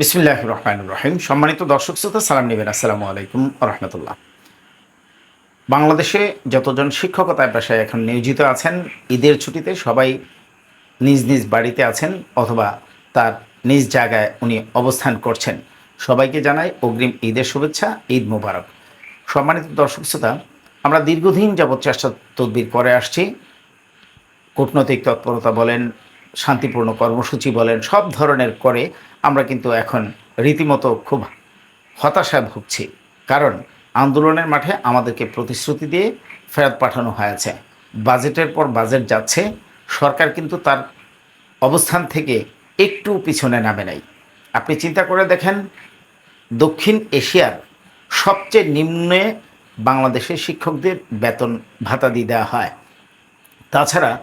বিসমিল্লাহ রহমান রহিম। সম্মানিত দর্শক শ্রোতা, সালাম নেবেন। আসসালামু আলাইকুম রহমতুল্লাহ। বাংলাদেশে যতজন শিক্ষকতায় পেশায় এখন নিয়োজিত আছেন, ঈদের ছুটিতে সবাই নিজ নিজ বাড়িতে আছেন অথবা তার নিজ জায়গায় উনি অবস্থান করছেন। সবাইকে জানাই অগ্রিম ঈদের শুভেচ্ছা, ঈদ মোবারক। সম্মানিত দর্শক শ্রোতা, আমরা দীর্ঘদিন যাবৎ চেষ্টা তদবির করে আসছি। কূটনৈতিক তৎপরতা বলেন শান্তিপূর্ণ কর্মসূচি বলেন, সব ধরনের করে আমরা কিন্তু এখন রীতিমতো খুব হতাশায় ভুগছি। কারণ আন্দোলনের মাঠে আমাদেরকে প্রতিশ্রুতি দিয়ে ফেরত পাঠানো হয়েছে। বাজেটের পর বাজেট যাচ্ছে, সরকার কিন্তু তার অবস্থান থেকে একটু পিছনে নামে নাই। আপনি চিন্তা করে দেখেন, দক্ষিণ এশিয়ার সবচেয়ে নিম্নে বাংলাদেশের শিক্ষকদের বেতন ভাতা দিয়ে দেওয়া হয়। তাছাড়া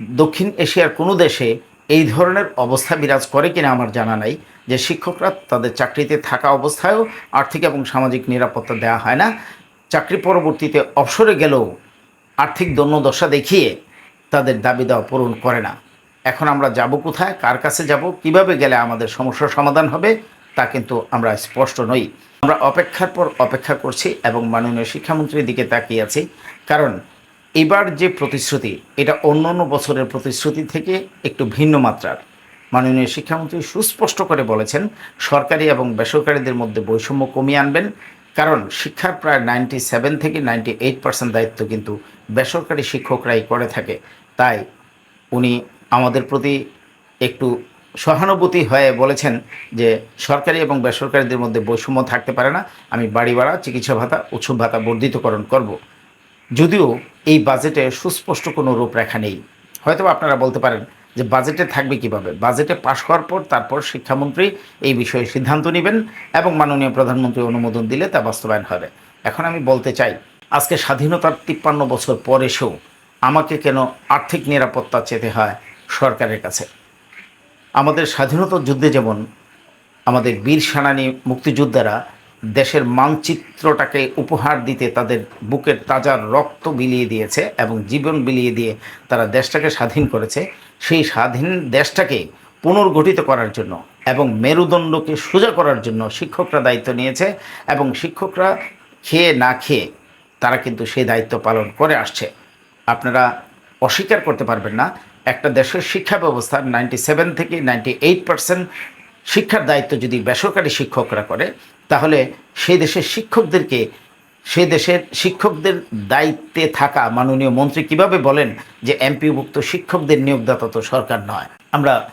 দক্ষিণ এশিয়ার কোনো দেশে এই ধরনের অবস্থা বিরাজ করে কিনা আমার জানা নাই, যে শিক্ষকরা তাদের চাকরিতে থাকা অবস্থায়ও আর্থিক এবং সামাজিক নিরাপত্তা দেওয়া হয় না। চাকরি পরবর্তীতে অবসরে গেলেও আর্থিক দন্যদশা দেখিয়ে তাদের দাবি দেওয়া পূরণ করে না। এখন আমরা যাব কোথায়, কার কাছে যাব, কীভাবে গেলে আমাদের সমস্যার সমাধান হবে, তা কিন্তু আমরা স্পষ্ট নই। আমরা অপেক্ষার পর অপেক্ষা করছি এবং মাননীয় শিক্ষামন্ত্রীর দিকে তাকিয়ে আছি, কারণ এবার যে প্রতিশ্রুতি, এটা অন্য অন্য বছরের প্রতিশ্রুতি থেকে একটু ভিন্ন মাত্রার। মাননীয় শিক্ষামন্ত্রী সুস্পষ্ট করে বলেছেন, সরকারি এবং বেসরকারিদের মধ্যে বৈষম্য কমিয়ে আনবেন, কারণ শিক্ষার প্রায় নাইনটি সেভেন থেকে নাইনটি এইট পার্সেন্ট দায়িত্ব কিন্তু বেসরকারি শিক্ষকরাই করে থাকে। তাই উনি আমাদের প্রতি একটু সহানুভূতি হয়ে বলেছেন যে সরকারি এবং বেসরকারিদের মধ্যে বৈষম্য থাকতে পারে না। আমি বাড়ি ভাড়া চিকিৎসা ভাতা, উৎসব ভাতা বর্ধিতকরণ করব। যদিও এই বাজেটে সুস্পষ্ট কোনো রূপরেখা নেই। হয়তো আপনারা বলতে পারেন যে বাজেটে থাকবে কীভাবে? বাজেটে পাশ হওয়ার পর তারপর শিক্ষামন্ত্রী এই বিষয়ে সিদ্ধান্ত নেবেন এবং মাননীয় প্রধানমন্ত্রী অনুমোদন দিলে তা বাস্তবায়ন হবে। এখন আমি বলতে চাই, আজকে স্বাধীনতার তিপ্পান্ন বছর পর এসেও আমাকে কেন আর্থিক নিরাপত্তা চেতে হয় সরকারের কাছে? আমাদের স্বাধীনতা যুদ্ধে যেমন আমাদের বীর সেনানী মুক্তিযোদ্ধারা দেশের মানচিত্রটাকে উপহার দিতে তাদের বুকের তাজা রক্ত বিলিয়ে দিয়েছে এবং জীবন বিলিয়ে দিয়ে তারা দেশটাকে স্বাধীন করেছে। সেই স্বাধীন দেশটাকে পুনর্গঠিত করার জন্য এবং মেরুদণ্ডকে সোজা করার জন্য শিক্ষকরা দায়িত্ব নিয়েছে এবং শিক্ষকরা খেয়ে না খেয়ে তারা কিন্তু সেই দায়িত্ব পালন করে আসছে। আপনারা অস্বীকার করতে পারবেন না, একটা দেশের শিক্ষা ব্যবস্থার নাইনটি সেভেন থেকে নাইনটি এইট পার্সেন্ট শিক্ষার দায়িত্ব যদি বেসরকারি শিক্ষকরা করে তাহলে সেই দেশের শিক্ষকদেরকে সে দেশের শিক্ষকদের দায়িত্বে থাকা মাননীয় মন্ত্রী কীভাবে বলেন যে এমপিভুক্ত শিক্ষকদের নিয়োগদাতা তো সরকার নয়? আমরা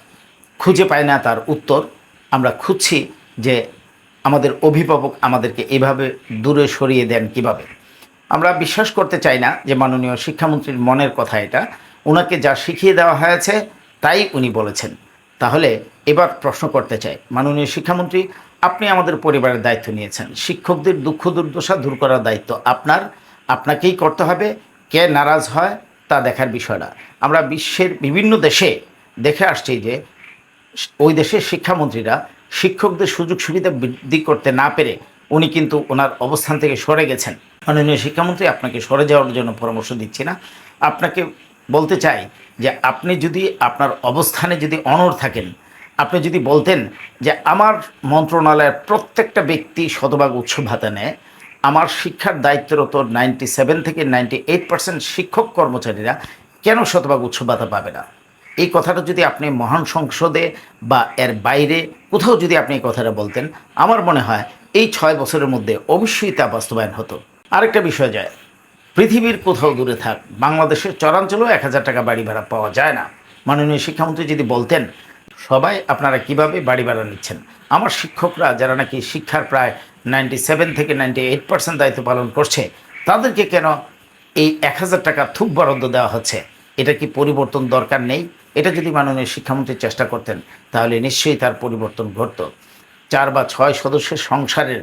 খুঁজে পাই না তার উত্তর। আমরা খুঁজছি যে আমাদের অভিভাবক আমাদেরকে এভাবে দূরে সরিয়ে দেন কীভাবে। আমরা বিশ্বাস করতে চাই না যে মাননীয় শিক্ষামন্ত্রীর মনের কথা এটা। ওনাকে যা শিখিয়ে দেওয়া হয়েছে তাই উনি বলেছেন। তাহলে এবার প্রশ্ন করতে চাই। মাননীয় শিক্ষামন্ত্রী আপনি আমাদের পরিবারের দায়িত্ব নিয়েছেন। শিক্ষকদের দুঃখ দুর্দশা দূর করার দায়িত্ব আপনার। আপনাকেই করতে হবে। কে নারাজ হয় তা দেখার বিষয়টা আমরা বিশ্বের বিভিন্ন দেশে দেখে আসছি যে ওই দেশের শিক্ষামন্ত্রীরা শিক্ষকদের সুযোগ সুবিধা বৃদ্ধি করতে না পেরে উনি কিন্তু ওনার অবস্থান থেকে সরে গেছেন। মাননীয় শিক্ষামন্ত্রী, আপনাকে সরে যাওয়ার জন্য পরামর্শ দিচ্ছি না। আপনাকে বলতে চাই যে আপনি যদি আপনার অবস্থানে যদি অনড় থাকেন আপনি যদি বলতেন যে আমার মন্ত্রণালয়ের প্রত্যেকটা ব্যক্তি শতভাগ উৎসব ভাতা নেয়, আমার শিক্ষার দায়িত্বরত নাইনটি সেভেন থেকে নাইনটি এইট পার্সেন্ট শিক্ষক কর্মচারীরা কেন শতভাগ উৎসব ভাতা পাবে না? এই কথাটা যদি আপনি মহান সংসদে বা এর বাইরে কোথাও যদি আপনি এই কথাটা বলতেন, আমার মনে হয় এই ছয় বছরের মধ্যে অবশ্যই তা বাস্তবায়ন হতো। আরেকটা বিষয় যায়, পৃথিবীর কোথাও দূরে থাক, বাংলাদেশের চরাঞ্চলেও এক হাজার টাকা বাড়ি ভাড়া পাওয়া যায় না। মাননীয় শিক্ষামন্ত্রী যদি বলতেন সবাই আপনারা কীভাবে বাড়ি ভাড়া নিচ্ছেন? আমার শিক্ষকরা যারা নাকি শিক্ষার প্রায় নাইনটি সেভেন থেকে নাইনটি এইট পার্সেন্ট দায়িত্ব পালন করছে, তাদেরকে কেন এই এক হাজার টাকা থুক বরাদ্দ দেওয়া হচ্ছে? এটা কি পরিবর্তন দরকার নেই? এটা যদি মাননীয় শিক্ষামন্ত্রী চেষ্টা করতেন, তাহলে নিশ্চয়ই তার পরিবর্তন ঘটত। চার বা ছয় সদস্যের সংসারের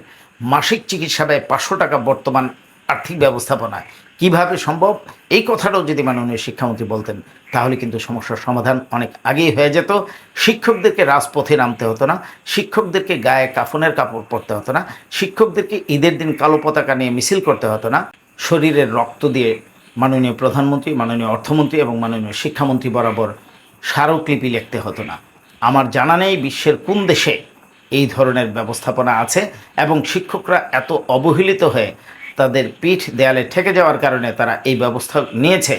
মাসিক চিকিৎসা ব্যয় পাঁচশো টাকা বর্তমান আর্থিক ব্যবস্থাপনায়। কীভাবে সম্ভব? এই কথাটাও যদি মাননীয় শিক্ষামন্ত্রী বলতেন, তাহলে কিন্তু সমস্যার সমাধান অনেক আগেই হয়ে যেত। শিক্ষকদেরকে রাজপথে নামতে হতো না, শিক্ষকদেরকে গায়ে কাফনের কাপড় পরতে হতো না, শিক্ষকদেরকে ঈদের দিন কালো পতাকা নিয়ে মিছিল করতে হতো না। শরীরের রক্ত দিয়ে মাননীয় প্রধানমন্ত্রী, মাননীয় অর্থমন্ত্রী এবং মাননীয় শিক্ষামন্ত্রী বরাবর স্মারকলিপি লিখতে হতো না। আমার জানা নেই বিশ্বের কোন দেশে এই ধরনের ব্যবস্থাপনা আছে এবং শিক্ষকরা এত অবহেলিত হয়ে তাদের পিঠ দেয়ালে ঠেকে যাওয়ার কারণে তারা এই ব্যবস্থা নিয়েছে।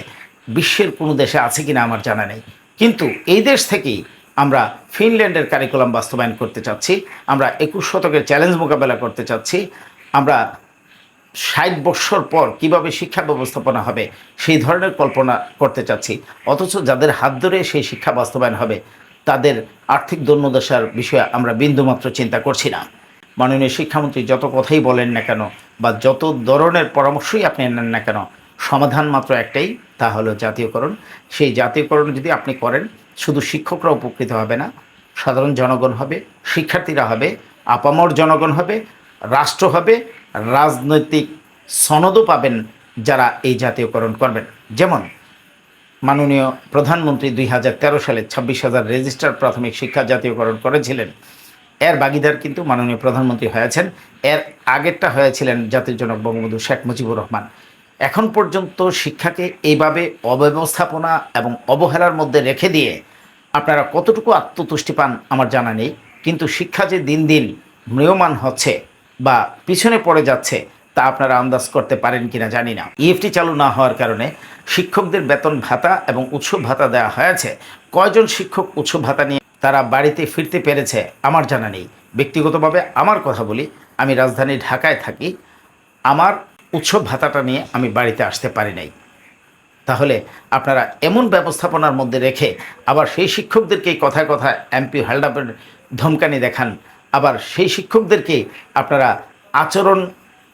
বিশ্বের কোনো দেশে আছে কিনা আমার জানা নেই। কিন্তু এই দেশ থেকেই আমরা ফিনল্যান্ডের কারিকুলাম বাস্তবায়ন করতে চাচ্ছি, আমরা একুশ শতকের চ্যালেঞ্জ মোকাবেলা করতে চাচ্ছি, আমরা ষাট বৎসর পর কীভাবে শিক্ষা ব্যবস্থাপনা হবে সেই ধরনের কল্পনা করতে চাচ্ছি। অথচ যাদের হাত ধরে সেই শিক্ষা বাস্তবায়ন হবে, তাদের আর্থিক দৈন্যদশার বিষয়ে আমরা বিন্দুমাত্র চিন্তা করছি না। মাননীয় শিক্ষামন্ত্রী যত কথাই বলেন না কেন বা যত ধরনের পরামর্শই আপনি নেন না কেন, সমাধান মাত্র একটাই, তা হলো জাতীয়করণ। সেই জাতীয়করণ যদি আপনি করেন, শুধু শিক্ষকরা উপকৃত হবে না, সাধারণ জনগণ হবে, শিক্ষার্থীরা হবে, আপামর জনগণ হবে, রাষ্ট্র হবে, রাজনৈতিক সনদও পাবেন যারা এই জাতীয়করণ করবেন। যেমন মাননীয় প্রধানমন্ত্রী দুই হাজার তেরো সালে ছাব্বিশ হাজার রেজিস্টার প্রাথমিক শিক্ষা জাতীয়করণ করেছিলেন। এর ভাগিদার কিন্তু মাননীয় প্রধানমন্ত্রী হয়েছেন। এর আগেরটা হয়েছিলেন জাতির জনক বঙ্গবন্ধু শেখ মুজিবুর রহমান। এখন পর্যন্ত শিক্ষাকে এইভাবে অব্যবস্থাপনা এবং অবহেলার মধ্যে রেখে দিয়ে আপনারা কতটুকু আত্মতুষ্টি পান আমার জানা নেই। কিন্তু শিক্ষা যে দিন দিন ম্রিয়মান হচ্ছে বা পিছনে পড়ে যাচ্ছে, তা আপনারা আন্দাজ করতে পারেন কিনা জানি না। ইএফটি চালু না হওয়ার কারণে শিক্ষকদের বেতন ভাতা এবং উৎসব ভাতা দেওয়া হয়েছে। কয়জন শিক্ষক উৎসব ভাতা নিয়ে তারা বাড়িতে ফিরতে পেরেছে, আমার জানা নেই। ব্যক্তিগতভাবে আমার কথা বলি, আমি রাজধানী ঢাকায় থাকি। আমার উৎসব ভাতাটা নিয়ে আমি বাড়িতে আসতে পারি নাই। তাহলে আপনারা এমন ব্যবস্থাপনার মধ্যে রেখে আবার সেই শিক্ষকদেরকেই কথায় কথায় এমপি হেল্ডাপের ধমকানি দেখান, আবার সেই শিক্ষকদেরকে আপনারা আচরণ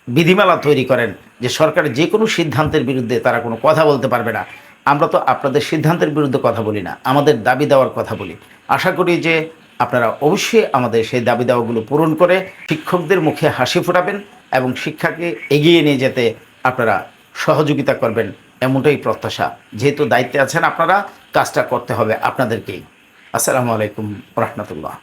বিধিমালা তৈরি করেন যে সরকারের যে কোনো সিদ্ধান্তের বিরুদ্ধে তারা কোনো কথা বলতে পারবে না। আমরা তো আপনাদের সিদ্ধান্তের বিরুদ্ধে কথা বলি না, আমাদের দাবি দেওয়ার কথা বলি। আশা করি যে আপনারা অবশ্যই আমাদের সেই দাবি দাওয়াগুলো পূরণ করে শিক্ষকদের মুখে হাসি ফোটাবেন এবং শিক্ষাকে এগিয়ে নিয়ে যেতে আপনারা সহযোগিতা করবেন এমনটাই প্রত্যাশা। যেহেতু দায়িত্বে আছেন আপনারা, কাজটা করতে হবে আপনাদেরকেই। আসসালামু আলাইকুম রহমতুল্লাহ।